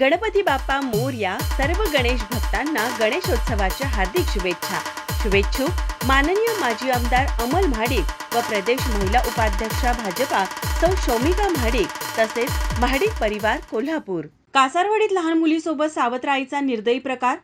गणपती बाप्पा मोरया सर्व गणेश भक्तांना गणेशोत्सवाच्या हार्दिक शुभेच्छा. शुभेच्छुक माननीय माजी आमदार अमल महाडिक व प्रदेश महिला उपाध्यक्षा भाजपा सौ शौमिका महाडिक तसेच महाडिक परिवार कोल्हापूर. कासारवाडीत लहान मुलीसोबत सावत्र आईचा निर्दयी प्रकार?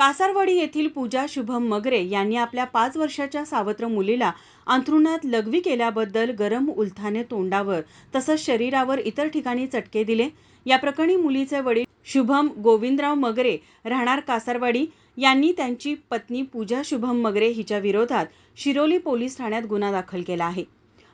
कासारवाडी येथील पूजा शुभम मगरे यांनी आपल्या पाच वर्षाच्या सावत्र मुलीला अंथरुणात लघवी केल्याबद्दल गरम उल्थाने तोंडावर तसंच शरीरावर इतर ठिकाणी चटके दिले. या प्रकरणी मुलीचे वडील शुभम गोविंदराव मगरे राहणार कासारवाडी. यांनी त्यांची पत्नी पूजा शुभम मगरे हिच्या विरोधात शिरोली पोलीस ठाण्यात गुन्हा दाखल केला आहे.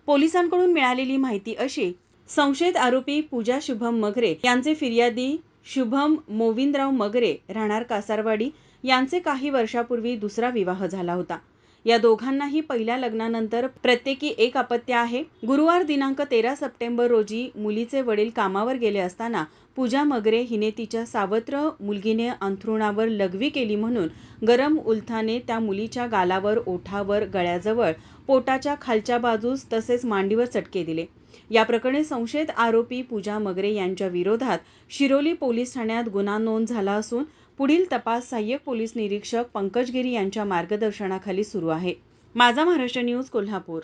पोलिसांकडून मिळालेली माहिती अशी संशयित आरोपी पूजा शुभम मगरे यांचे फिर्यादी शुभम मोविंदराव मगरे राहणार कासारवाडी. यांचे काही वर्षापूर्वी दुसरा विवाह झाला होता. या दोघांनाही पहिल्या लग्नानंतर प्रत्येकी एक अपत्य आहे. गुरुवार दिनांक तेरा सप्टेंबर रोजी मुलीचे वडील कामावर गेले असताना पूजा मगरे हिने तिच्या सावत्र मुलगीने अंथरुणावर लघवी केली म्हणून गरम उलथाने त्या मुलीच्या गालावर ओठावर गळ्याजवळ पोटाच्या खालच्या बाजूस तसेच मांडीवर चटके दिले. या प्रकरणी संशयित आरोपी पूजा मगरे यांच्या विरोधात शिरोली पोलीस ठाण्यात गुन्हा नोंद झाला असून पुढील तपास सहाय्यक पोलीस निरीक्षक पंकज गिरी यांच्या मार्गदर्शनाखाली सुरू आहे. माझा महाराष्ट्र न्यूज कोल्हापूर.